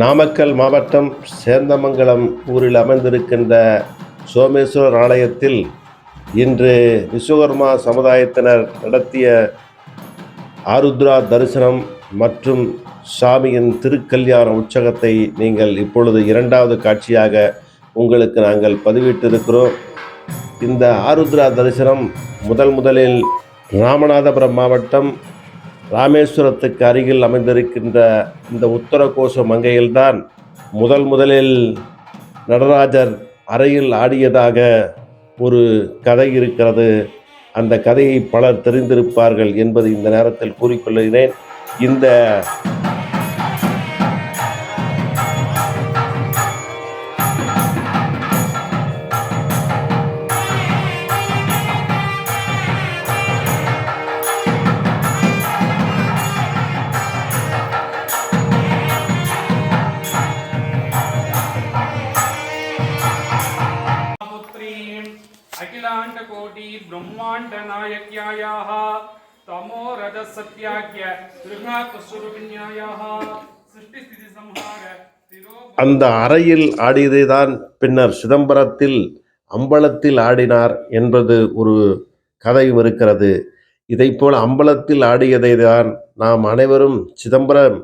நாமக்கல் மாவட்டம் சேந்தமங்கலம் ஊரில் அமைந்திருக்கின்ற சோமேஸ்வரர் ஆலயத்தில் இன்று விஸ்வகர்மா சமுதாயத்தினர் நடத்திய ஆருத்ரா தரிசனம் மற்றும் சாமியின் திருக்கல்யாண உற்சகத்தை நீங்கள் இப்பொழுது இரண்டாவது காட்சியாக உங்களுக்கு நாங்கள் பதிவிட்டிருக்கிறோம். இந்த ஆருத்ரா தரிசனம் முதல் முதலில் ராமநாதபுரம் மாவட்டம் ராமேஸ்வரத்துக்கு அருகில் அமைந்திருக்கின்ற இந்த உத்தரகோச மங்கையில்தான் முதல் முதலில் நடராஜர் அறையில் ஆடியதாக ஒரு கதை இருக்கிறது. அந்த கதையை பலர் தெரிந்திருப்பார்கள் என்பதை இந்த நேரத்தில் கூறிக்கொள்கிறேன். இந்த அகிலாண்டகோடி பிரம்மாண்ட நாயக்யாயாக தமோரத சத்யாக்கிய திருகாகஸ்வரூபின்யாயாக சிருஷ்டி ஸ்திதி சம்ஹார அந்த அறையில் ஆடியதைதான் பின்னர் சிதம்பரத்தில் அம்பலத்தில் ஆடினார் என்பது ஒரு கதையும் இருக்கிறது. இதைப்போல் அம்பலத்தில் ஆடியதைதான் நாம் அனைவரும் சிதம்பரம்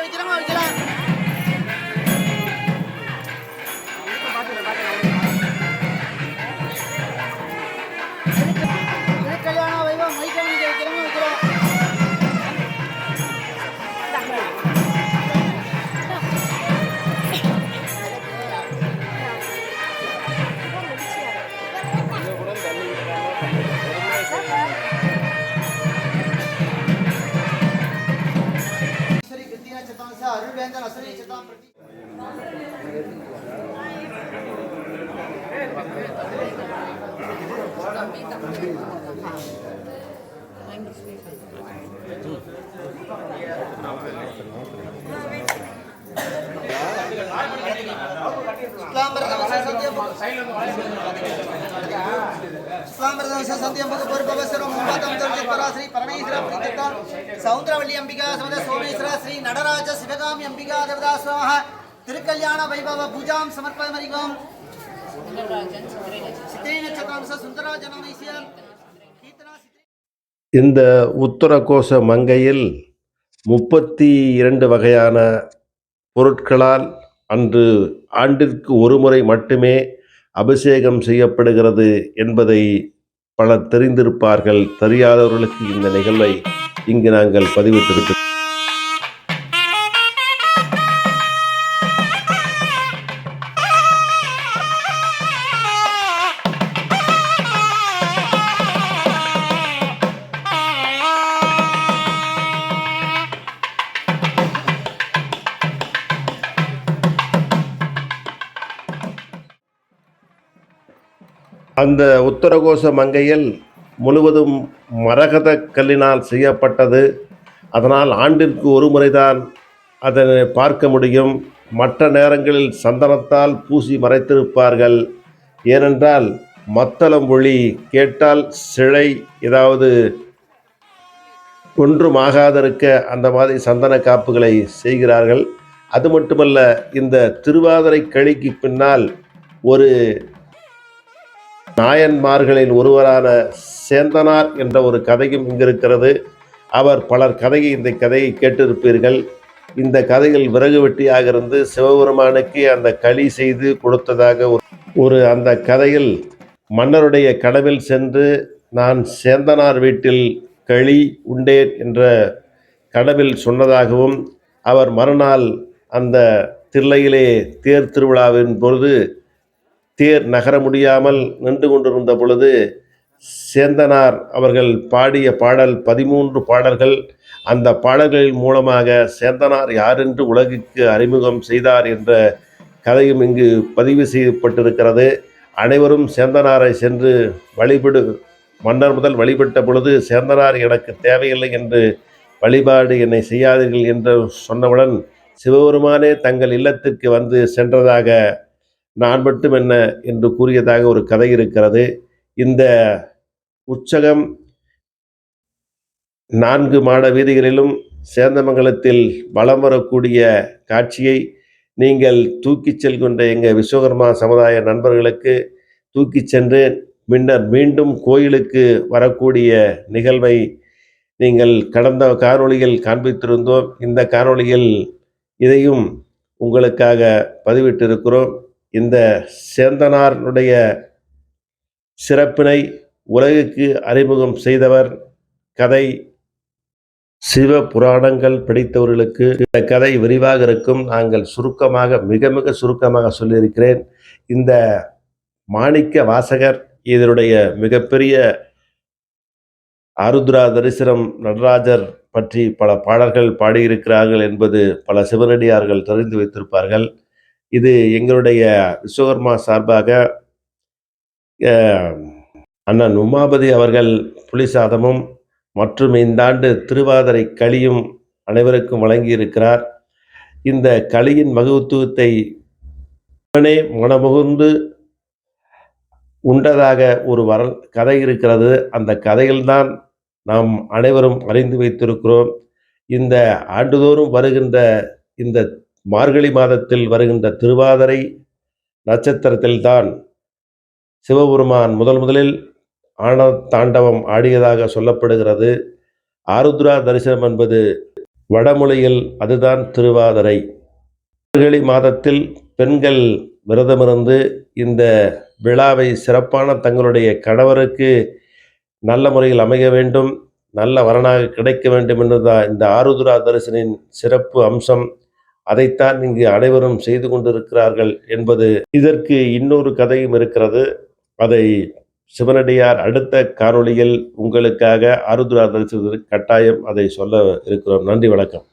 வைக்கிறோமோ வைக்கலாம் சந்தியம்பது பொறுப்பவசரம் பராசரி பரமேஸ்வர பிரித்தத்தால் சௌந்தரவள்ளி அம்பிகா சமத சோமேஸ்வர ஸ்ரீ நடராஜ சிவகாமி அம்பிகா தேவதாசுவாக திருக்கல்யாண வைபவ பூஜாம் சமர்ப்பதமரிகோம் இந்த உத்தரகோச மங்கையில் முப்பத்தி இரண்டு வகையான பொருட்களால் அன்று ஆண்டிற்கு ஒரு முறை மட்டுமே அபிஷேகம் செய்யப்படுகிறது என்பதை பலர் தெரிந்திருப்பார்கள். தெரியாதவர்களுக்கு இந்த நிகழ்வை இங்கு நாங்கள் பதிவிட்டிருக்கிறோம் அந்த உத்தரகோச மங்கையில் முழுவதும் மரகத கல்லினால் செய்யப்பட்டது. அதனால் ஆண்டிற்கு ஒரு முறைதான் அதனை பார்க்க முடியும். மற்ற நேரங்களில் சந்தனத்தால் பூசி மறைத்திருப்பார்கள். ஏனென்றால் மத்தளம் ஒளி கேட்டால் சிழை ஏதாவது ஒன்றும் ஆகாதிருக்க அந்த மாதிரி சந்தன காப்புகளை செய்கிறார்கள். அது மட்டுமல்ல இந்த திருவாதிரை களிக்கு பின்னால் ஒரு நாயன்மார்களில் ஒருவரான சேந்தனார் என்ற ஒரு கதையும் இங்கிருக்கிறது. அவர் பலர் கதையை இந்த கதையை கேட்டிருப்பீர்கள். இந்த கதையில் விறகு வெட்டியாக இருந்து சிவபெருமானுக்கு அந்த களி செய்து கொடுத்ததாக ஒரு ஒரு அந்த கதையில் மன்னருடைய கனவில் சென்று நான் சேந்தனார் வீட்டில் களி உண்டேன் என்ற கனவில் சொன்னதாகவும் அவர் மறுநாள் அந்த தில்லையிலே தேர் திருவிழாவின் பொழுது தேர் நகர முடியாமல் நின்று கொண்டிருந்த பொழுது சேந்தனார் அவர்கள் பாடிய பாடல் பதிமூன்று பாடல்கள் அந்த பாடல்களின் மூலமாக சேந்தனார் யாரென்று உலகுக்கு அறிமுகம் செய்தார் என்ற கதையும் இங்கு பதிவு செய்யப்பட்டிருக்கிறது. அனைவரும் சேந்தனாரை சென்று வழிபடு மன்னர் முதல் வழிபட்ட பொழுது சேந்தனார் எனக்கு தேவையில்லை என்று வழிபாடு என்னை செய்யாதீர்கள் என்று சொன்னவுடன் சிவபெருமானே தங்கள் இல்லத்திற்கு வந்து சென்றதாக நான் மட்டும் என்ன என்று கூறியதாக ஒரு கதை இருக்கிறது. இந்த உற்சகம் நான்கு மாட வீதிகளிலும் சேந்தமங்கலத்தில் வலம் வரக்கூடிய காட்சியை நீங்கள் தூக்கிச் செல்கின்ற எங்கள் விஸ்வகர்மா சமுதாய நண்பர்களுக்கு தூக்கிச் சென்று பின்னர் மீண்டும் கோயிலுக்கு வரக்கூடிய நிகழ்வை நீங்கள் கடந்த காணொளியில் காண்பித்திருந்தோம். இந்த காணொளியில் இதையும் உங்களுக்காக பதிவிட்டிருக்கிறோம். இந்த சேந்தனாருடைய சிறப்பினை உலகுக்கு அறிமுகம் செய்தவர் கதை சிவ புராணங்கள் படித்தவர்களுக்கு இந்த கதை விரிவாக இருக்கும். நாங்கள் சுருக்கமாக மிக மிக சுருக்கமாக சொல்லியிருக்கிறேன். இந்த மாணிக்க வாசகர் இதனுடைய மிகப்பெரிய ஆருத்ரா தரிசனம் நடராஜர் பற்றி பல பாடல்கள் பாடியிருக்கிறார்கள் என்பது பல சிவனடியார்கள் தெரிந்து வைத்திருப்பார்கள். இது எங்களுடைய விஸ்வகர்மா சார்பாக அண்ணன் உமாபதி அவர்கள் புலி சாதமும் மற்றும் இந்த ஆண்டு திருவாதிரை களியும் அனைவருக்கும் வழங்கியிருக்கிறார். இந்த களியின் மகத்துவத்தை மனமுகுந்து உண்டதாக ஒரு வர கதை இருக்கிறது. அந்த கதையில்தான் நாம் அனைவரும் அறிந்து வைத்திருக்கிறோம். இந்த ஆண்டுதோறும் வருகின்ற இந்த மார்கழி மாதத்தில் வருகின்ற திருவாதிரை நட்சத்திரத்தில்தான் சிவபெருமான் முதல் முதலில் ஆன தாண்டவம் ஆடியதாக சொல்லப்படுகிறது. ஆருத்ரா தரிசனம் என்பது வடமொழியில் அதுதான் திருவாதிரை. மார்கழி மாதத்தில் பெண்கள் விரதமிருந்து இந்த விழாவை சிறப்பான தங்களுடைய கணவருக்கு நல்ல முறையில் அமைய வேண்டும் நல்ல வரனாக கிடைக்க வேண்டும் என்றுதான் இந்த ஆருத்ரா தரிசனின் சிறப்பு அம்சம். அதைத்தான் இங்கு அனைவரும் செய்து கொண்டிருக்கிறார்கள் என்பது இதற்கு இன்னொரு கதையும் இருக்கிறது. அதை சிவனடியார் அடுத்த காணொளியில் உங்களுக்காக ஆருத்ரா தரிசனத்திற்கு கட்டாயம் அதை சொல்ல இருக்கிறோம். நன்றி வணக்கம்.